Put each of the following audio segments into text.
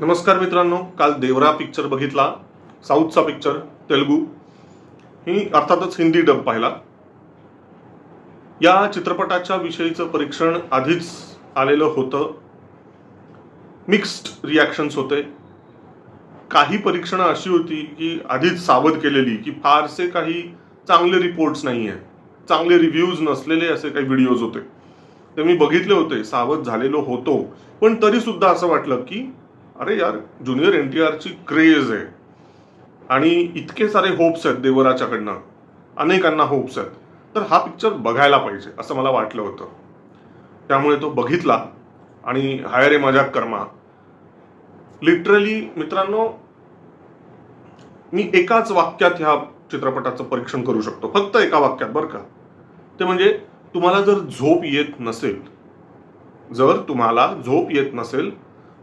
नमस्कार मित्रांनो काल देवरा पिक्चर बघितला साऊथचा पिक्चर तेलुगू. ही अर्थातच हिंदी डब पाहिला. या चित्रपटाच्या विषयीचं परीक्षण आधीच आलेलं होतं. मिक्स्ड रिॲक्शन्स होते. काही परीक्षणं अशी होती की आधीच सावध केलेली की फारसे काही चांगले रिपोर्ट्स नाही आहे चांगले रिव्ह्यूज नसलेले असे काही व्हिडिओज होते. ते मी बघितले होते सावध झालेलो होतो. पण तरी सुद्धा असं वाटलं की अरे यार ज्युनियर एन टी आरची क्रेज आहे. आणि इतके सारे होप्स आहेत देवराच्याकडनं अनेकांना होप्स आहेत. तर हा पिक्चर बघायला पाहिजे असं मला वाटलं होतं. त्यामुळे तो बघितला आणि हाय रे मजाक कर्मा लिटरली मित्रांनो मी एकाच वाक्यात ह्या चित्रपटाचं परीक्षण करू शकतो. फक्त एका वाक्यात बरं का? ते म्हणजे तुम्हाला जर झोप येत नसेल जर तुम्हाला झोप येत नसेल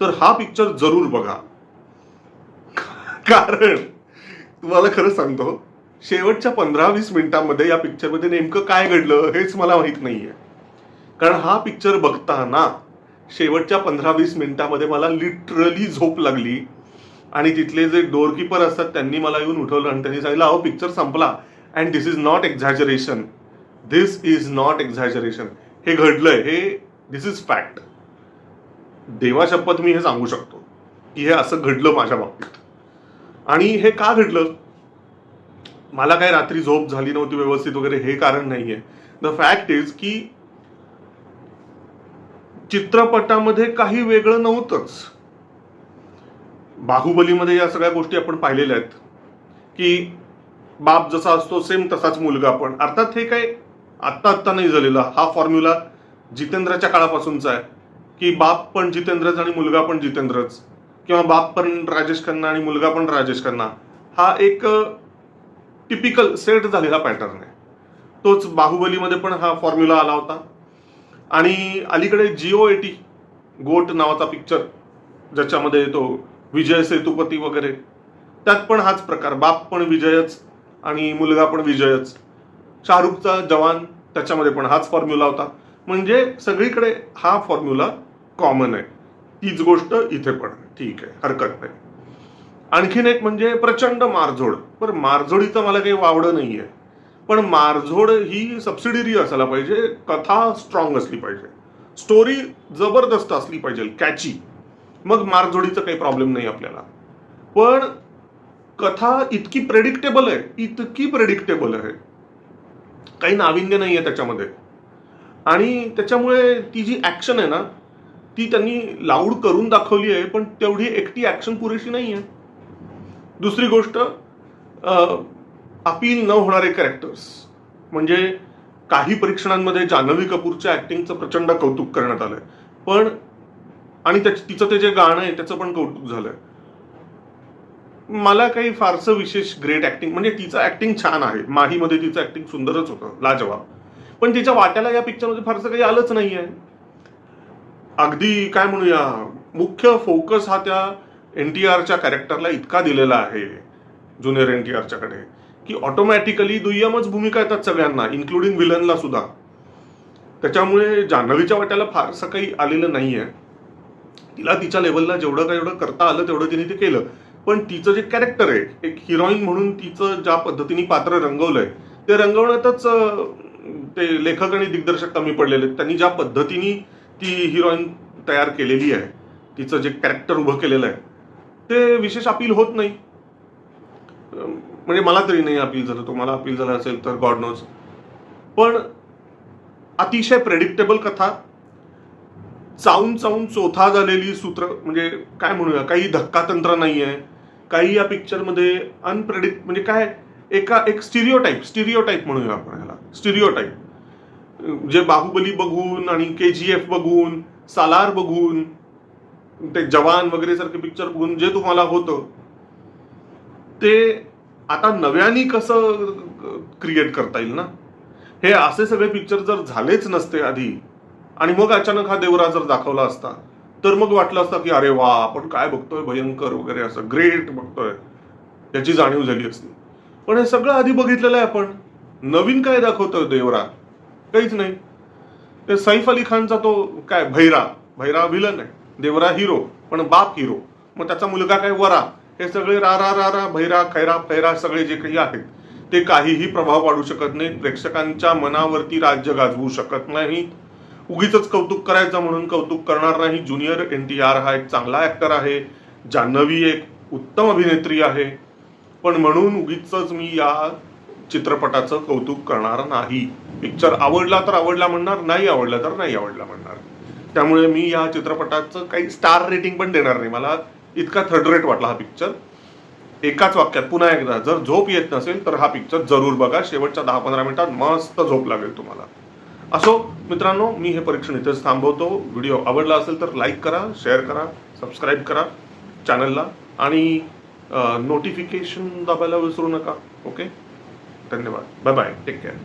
तर हा पिक्चर जरूर बघा. कारण तुम्हाला खरं सांगतो शेवटच्या पंधरा वीस मिनिटांमध्ये या पिक्चरमध्ये नेमकं काय घडलं हेच मला माहीत नाहीये. कारण हा पिक्चर बघताना शेवटच्या पंधरा वीस मिनिटांमध्ये मला लिटरली झोप लागली. आणि तिथले जे डोरकीपर असतात त्यांनी मला येऊन उठवलं आणि त्यांनी सांगितलं अहो पिक्चर संपला. And this is not exaggeration this is not exaggeration हे घडलंय हे दिस इज फॅक्ट देवा शपथ मी हे सांगू शकतो की हे असं घडलं माझ्या बाबतीत. आणि हे का घडलं? मला काय रात्री झोप झाली नव्हती व्यवस्थित वगैरे हे कारण नाहीये. द फॅक्ट इज की चित्रपटामध्ये काही वेगळं नव्हतंच. बाहुबलीमध्ये या सगळ्या गोष्टी आपण पाहिलेल्या आहेत की बाप जसा असतो सेम तसाच मुलगा पण. अर्थात हे काय आत्ता आत्ता नाही झालेला. हा फॉर्म्युला जितेंद्रच्या काळापासूनचा आहे. की बाप पण जितेंद्रच आणि मुलगा पण जितेंद्रच. किंवा बाप पण राजेश खन्ना आणि मुलगा पण राजेश खन्ना. हा एक टिपिकल सेट झालेला पॅटर्न आहे. तोच बाहुबलीमध्ये पण हा फॉर्म्युला आला होता. आणि अलीकडे जिओ एटी गोट नावाचा पिक्चर ज्याच्यामध्ये तो विजय सेतुपती वगैरे. त्यात पण हाच प्रकार बाप पण विजयच आणि मुलगा पण विजयच. शाहरुखचा जवान त्याच्यामध्ये पण हाच फॉर्म्युला होता. म्हणजे सगळीकडे हा फॉर्म्युला कॉमन आहे. तीच गोष्ट इथे पण ठीक आहे. हरकत नाही. आणखीन एक म्हणजे प्रचंड मारझोड. पण मारझोडीचं मला काही वावडं नाहीये. पण मारझोड ही सबसिडिरी असायला पाहिजे कथा स्ट्रॉंग असली पाहिजे. स्टोरी जबरदस्त असली पाहिजे कॅची मग मारझोडीचा काही प्रॉब्लेम नाही आपल्याला. पण कथा इतकी प्रेडिक्टेबल आहे इतकी प्रेडिक्टेबल आहे. काही नाविन्य नाही आहे त्याच्यामध्ये. आणि त्याच्यामुळे ती जी ऍक्शन आहे ना ती त्यांनी लाऊड करून दाखवली आहे पण तेवढी एकटी ऍक्शन पुरेशी नाही आहे दुसरी गोष्ट अपील न होणारे कॅरेक्टर्स म्हणजे काही परीक्षणांमध्ये जान्हवी कपूरच्या ॲक्टिंगचं प्रचंड कौतुक करण्यात आलंय. पण आणि त्याच- तिचं ते जे गाणं आहे त्याचं पण कौतुक झालंय. मला काही फारसं विशेष ग्रेट ऍक्टिंग म्हणजे तिचं ऍक्टिंग छान आहे. माहीमध्ये तिचं ऍक्टिंग सुंदरच होतं लाजवाब. पण तिच्या वाट्याला या पिक्चरमध्ये फारसं काही आलंच नाहीये. अगदी काय म्हणूया मुख्य फोकस हा त्या एन टी आरच्या कॅरेक्टरला इतका दिलेला आहे ज्युनियर एन टी आरच्याकडे की ऑटोमॅटिकली दुय्यमच भूमिका येतात सगळ्यांना इन्क्लुडिंग विलनला सुद्धा. त्याच्यामुळे जान्हवीच्या वाट्याला फारसं काही आलेलं नाही आहे तिला तिच्या लेवलला जेवढं काय एवढं करता आलं तेवढं तिने ते केलं. पण तिचं जे कॅरेक्टर आहे एक हिरोईन म्हणून तिचं ज्या पद्धतीने पात्र रंगवलंय ते रंगवण्यातच ते लेखक आणि दिग्दर्शक कमी पडलेले त्यांनी ज्या पद्धतीने ती हिरोईन तयार केलेली आहे. तिचं जे कॅरेक्टर उभं केलेलं आहे ते विशेष अपील होत नाही. म्हणजे मला तरी नाही अपील झालं. तुम्हाला अपील झालं असेल तर गॉड नोज पण अतिशय प्रेडिक्टेबल कथा चावून चावून चोथा झालेली सूत्र म्हणजे काय म्हणूया काही धक्कातंत्र नाही आहे काही या पिक्चरमध्ये अनप्रेडिक्ट म्हणजे काय एका एक स्टिरिओ टाईप स्टिरिओ टाईप म्हणूया आपण याला. स्टिरिओ टाईप जे बाहुबली बघून आणि के जी एफ बघून सालार बघून ते जवान वगैरे सारखे पिक्चर बघून जे तुम्हाला होतं ते आता नव्याने कसं क्रिएट करता येईल ना? हे असे सगळे पिक्चर जर झालेच नसते आधी आणि मग अचानक हा देवरा जर दाखवला असता तर मग वाटलं असतं की अरे वा आपण काय बघतोय? भयंकर वगैरे असं ग्रेट बघतोय. याची जाणीव झाली असती. पण हे सगळं आधी बघितलेलं आहे आपण. नवीन काय दाखवतोय देवरा? काहीच नाही. ते सैफ अली खानचा तो काय भैरा भैरा विलन आहे. देवरा हिरो पण बाप हिरो मग त्याचा मुलगा काय वरा? हे सगळे रा रा रा रा भैरा खैरा फैरा सगळे जे काही आहेत ते काहीही प्रभाव पाडू शकत नाहीत. प्रेक्षकांच्या मनावरती राज्य गाजवू शकत नाही उगीच कौतुक करायचं म्हणून कौतुक करणार नाही. ज्युनियर एन टी आर हा एक चांगला ऍक्टर आहे जान्हवी एक उत्तम अभिनेत्री आहे. पण म्हणून उगीच मी या चित्रपटाचं कौतुक करणार नाही. पिक्चर आवडला तर आवडला म्हणणार नाही आवडला तर नाही आवडला म्हणणार. त्यामुळे मी या चित्रपटाचं काही स्टार रेटिंग पण देणार नाही. मला इतका थर्ड रेट वाटला हा पिक्चर. एकाच वाक्यात पुन्हा एकदा जर झोप येत नसेल तर हा पिक्चर जरूर बघा. शेवटच्या दहा पंधरा मिनिटात मस्त झोप लागेल तुम्हाला. असो मित्रांनो मी हे परीक्षण इथेच थांबवतो. व्हिडिओ आवडला असेल तर लाईक करा शेअर करा सबस्क्राईब करा चॅनलला. आणि नोटिफिकेशन दाबायला विसरू नका. ओके? धन्यवाद. Bye bye take care